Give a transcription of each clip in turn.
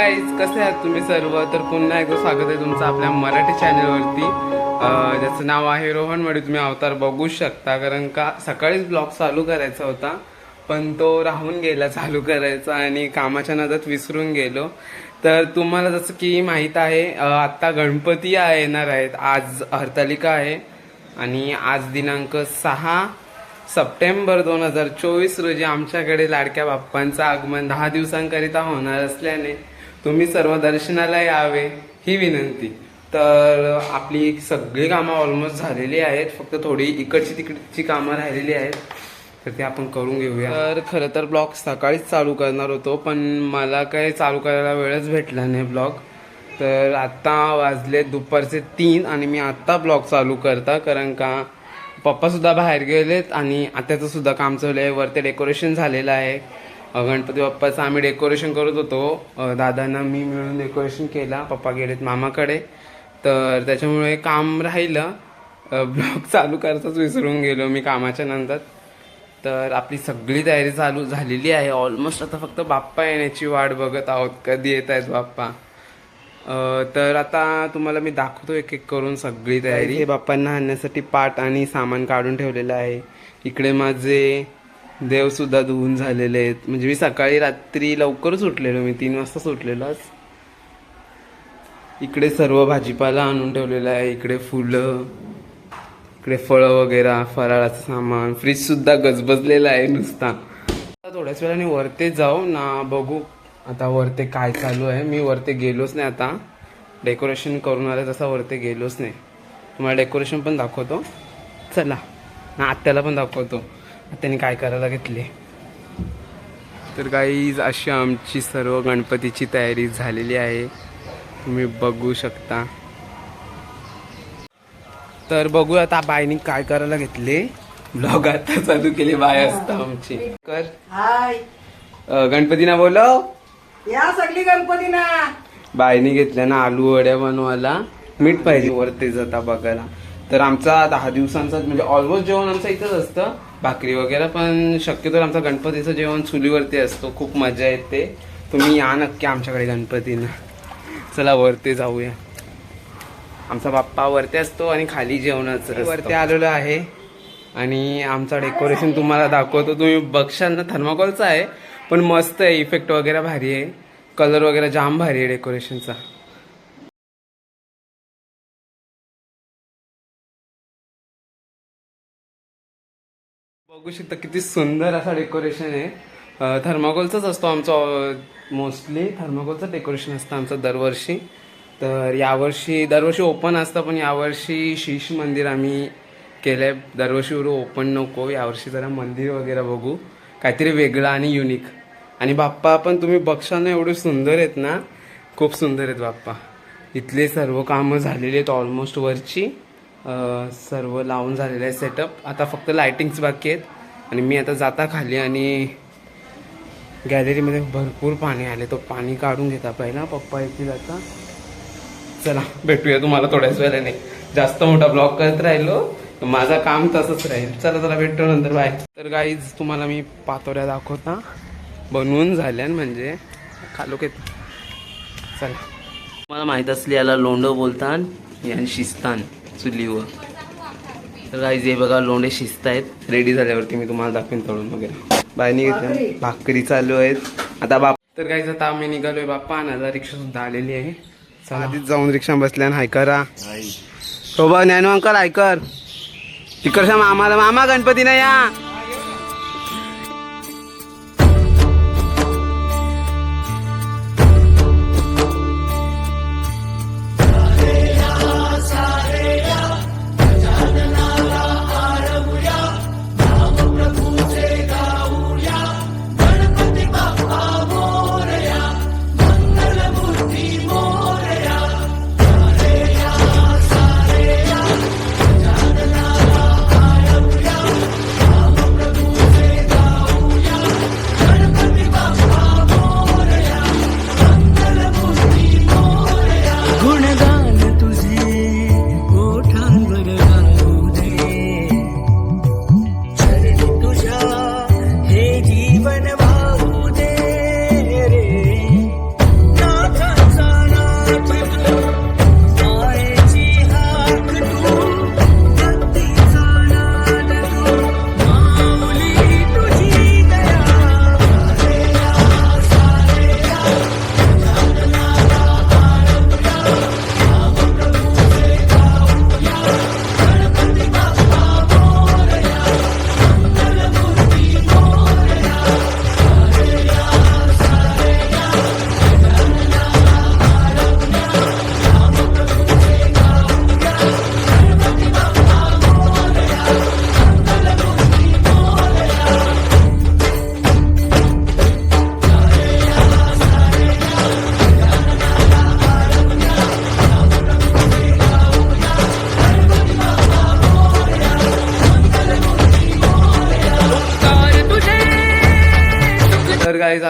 Guys कसे आहात तुम्ही सर्व? तर पुन्हा एकदा स्वागत आहे तुमचं आपल्या मराठी चॅनलवरती ज्याचं नाव आहे रोहन मडे तुम्ही अवतार बघू शकता कारण का सकाळीच ब्लॉग चालू करायचा होता पण तो राहून गेला चालू करायचा आणि कामाच्या नादात विसरून गेलो. तर तुम्हाला जसं की माहीत आहे आत्ता गणपती आहे- येणार आहेत. आज हरतालिका आहे आणि आज दिनांक सहा सप्टेंबर दोन हजार चोवीस रोजी आमच्याकडे लाडक्या बाप्पांचं आगमन. दहा दिवसांकरिता होणार असल्याने तुम्ही सर्व दर्शनाला यावे ही विनंती. तर आपली सगळी कामं ऑलमोस्ट झालेली आहेत. फक्त थोडी इकडची तिकडची कामं राहिलेली आहेत. तर ते आपण करून घेऊया. तर खरं तर ब्लॉग सकाळीच चालू करणार होतो पण मला काही चालू करायला वेळच भेटला नाही ब्लॉग. तर आत्ता वाजले दुपारचे तीन आणि मी आत्ता ब्लॉग चालू करता कारण का पप्पासुद्धा बाहेर गेलेत आणि आत्याचंसुद्धा काम चालू आहे. वरती डेकोरेशन झालेलं आहे. गणपती बाप्पाचं आम्ही डेकोरेशन करत होतो. दादांना मी मिळून डेकोरेशन केला पप्पा गेलेत मामाकडे. तर त्याच्यामुळे काम राहिलं. ब्लॉग चालू करताच विसरून गेलो मी कामाच्या नंतर. तर आपली सगळी तयारी चालू झालेली आहे. ऑलमोस्ट आता फक्त बाप्पा येण्याची वाट बघत आहोत. कधी येत आहेत बाप्पा? तर आता तुम्हाला मी दाखवतो एक एक करून सगळी तयारी. हे बाप्पांना आणण्यासाठी पाट आणि सामान काढून ठेवलेलं आहे. इकडे माझे देव सुद्धा धुवून झालेले आहेत. म्हणजे मी सकाळी रात्री लवकरच सुटलेलो मी तीन वाजता सुटलेलो आज. इकडे सर्व भाजीपाला आणून ठेवलेला आहे. इकडे फुलं इकडे फळं वगैरे फराळाचं सामान. फ्रीज सुद्धा गजबजलेला आहे नुसता. थोड्याच वेळाने वरते जाऊ ना बघू. आता वरते काय चालू आहे. मी वरते गेलोच नाही आता. डेकोरेशन करून आलं तसा वरते गेलोच नाही. तुम्हाला डेकोरेशन पण दाखवतो. चला. ना आत्याला पण दाखवतो. आत्याने काय करायला घेतले? तर काही अशी आमची सर्व गणपतीची तयारी झालेली आहे. तुम्ही बघू शकता. तर बघूया आता बायनी काय करायला घेतले. ब्लॉग आता चालू केले बाय असता आमची. कर. हाय. गणपतीना बोलव. या सगळी गणपती ना बायनी घेतल्या ना आलू वड्या बनवायला. मीठ पाहिजे वरती जाता बघायला. तर आमचा दहा दिवसांचा म्हणजे ऑलमोस्ट जेवण आमचं इथंच असतं. भाकरी वगैरे पण शक्यतो आमचं गणपतीचं जेवण चुलीवरती असतो. खूप मजा येते. तुम्ही या नक्की आमच्याकडे गणपतीनं. चला वरती जाऊया. आमचा बाप्पा वरती असतो आणि खाली जेवणाचं वरती आलेलो आहे. आणि आमचा डेकोरेशन तुम्हाला दाखवतो. तुम्ही बघशाल ना थर्माकोलचा आहे. पण मस्त आहे इफेक्ट वगैरे भारी आहे. कलर वगैरे जाम भारी आहे डेकोरेशनचा. बघू शकता किती सुंदर असा डेकोरेशन आहे. थर्माकोलचाच असतो आमचा मोस्टली थर्माकोलचं डेकोरेशन असतं आमचं दरवर्षी. तर यावर्षी दरवर्षी ओपन असतं पण यावर्षी शीश मंदिर आम्ही केलंय. दरवर्षी एवढं ओपन नको यावर्षी जरा मंदिर वगैरे बघू. काहीतरी वेगळं आणि युनिक आणि बाप्पा पण तुम्ही बघशाल ना एवढे सुंदर आहेत ना. खूप सुंदर आहेत बाप्पा. इथले सर्व कामं झालेली आहेत ऑलमोस्ट वरची. सर्व लावून झालेलं आहे सेटअप आता फक्त लाइटिंग्स बाकी आहेत. आणि मी आता जाता खाली आणि गॅलरीमध्ये भरपूर पाणी आले तो पाणी काढून घेता पहिला. पप्पा येतील आता. चला भेटूया तुम्हाला थोड्याच वेळाने. जास्त मोठा ब्लॉग करत राहिलो माझा माझं काम तसंच राहील. चला चला भेटतो नंतर. बाय तर गाईज तुम्हाला मी पातोऱ्या दाखवता. बनवून झाल्या म्हणजे खालो येत चला. मला माहीत असली याला लोंडो बोलतात यान शिस्तान चुलीवर. तर गाईज हे बघा लोंढे शिस्त आहेत रेडी झाल्यावरती मी तुम्हाला दाखवेन तळून वगैरे. बायनी भाकरी. चालू आहेत. आता बाप तर गाईज आता आम्ही निघालोय बाप्पा. आणायला रिक्षा सुद्धा आलेली आहे. आधीच जाऊन रिक्षा बसल्या हाय करा. हो बा ज्ञानू अंकल ऐकर तिकडच्या मामाला मामा गणपती नाही या.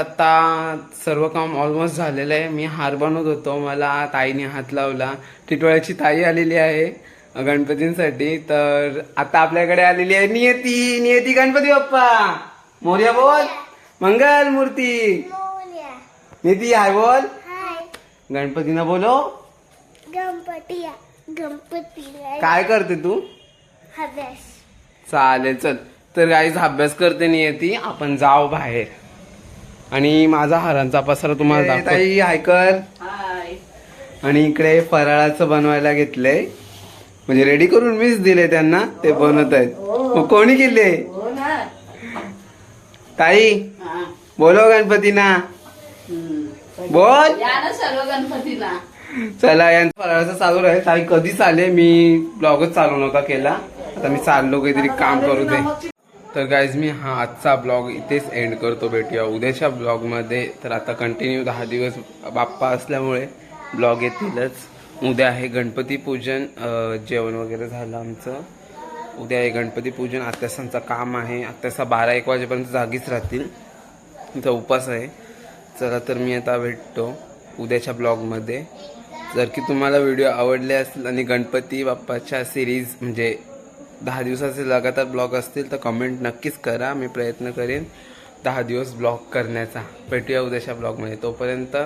आता सर्व काम ऑलमोस्ट झालेलं आहे. मी हार बनवत होतो. मला ताईने हात लावला. टिटोळ्याची ताई आलेली आहे गणपतींसाठी. तर आता आपल्याकडे आलेली आहे नियती. नियती गणपती बाप्पा. मोर्या बोल. मंगल मूर्ती. नियती हाय बोल. गणपतीनं बोलो. गणपती गणपती काय करते तू? अभ्यास. चालेल चल. तर गाईज अभ्यास करते नियती. आपण जाऊ बाहेर. आणि माझा हारांचा पसारा तुम्हाला ताई हायकर आणि इकडे फराळाचं बनवायला घेतलंय. म्हणजे रेडी करून मीच दिले त्यांना ते बनवत आहेत. मग कोणी केले? हो ना. ताई बोलो गणपतीना. बोल. या ना सर्व गणपतीला चला यांचं फराळाचं चालू आहे ताई कधीच आले मी ब्लॉगच चालू नव्हता केला. आता मी चाललो काहीतरी काम करू दे. तर गाईज मी हा आजचा ब्लॉग इथेच एंड करतो. भेटूया उद्याच्या ब्लॉगमध्ये तर आता कंटिन्यू दहा दिवस बाप्पा असल्यामुळे ब्लॉग येतीलच. उद्या आहे गणपती पूजन जेवण वगैरे झालं आमचं. उद्या आहे गणपती पूजन. आत्यासांचं काम आहे. आत्यासा बारा एक वाजेपर्यंत जागीच राहतील. इथं उपास आहे. चला तर मी आता भेटतो उद्याच्या ब्लॉगमध्ये जर की तुम्हाला व्हिडिओ आवडले असतील आणि गणपती बाप्पाच्या सिरीज म्हणजे दहा दिवसाचे लगातार ब्लॉग असतील तर कमेंट नक्कीच करा. मी प्रयत्न करेन दहा दिवस ब्लॉग करण्याचा. भेटूया उद्याच्या ब्लॉगमध्ये. तोपर्यंत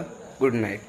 गुड नाईट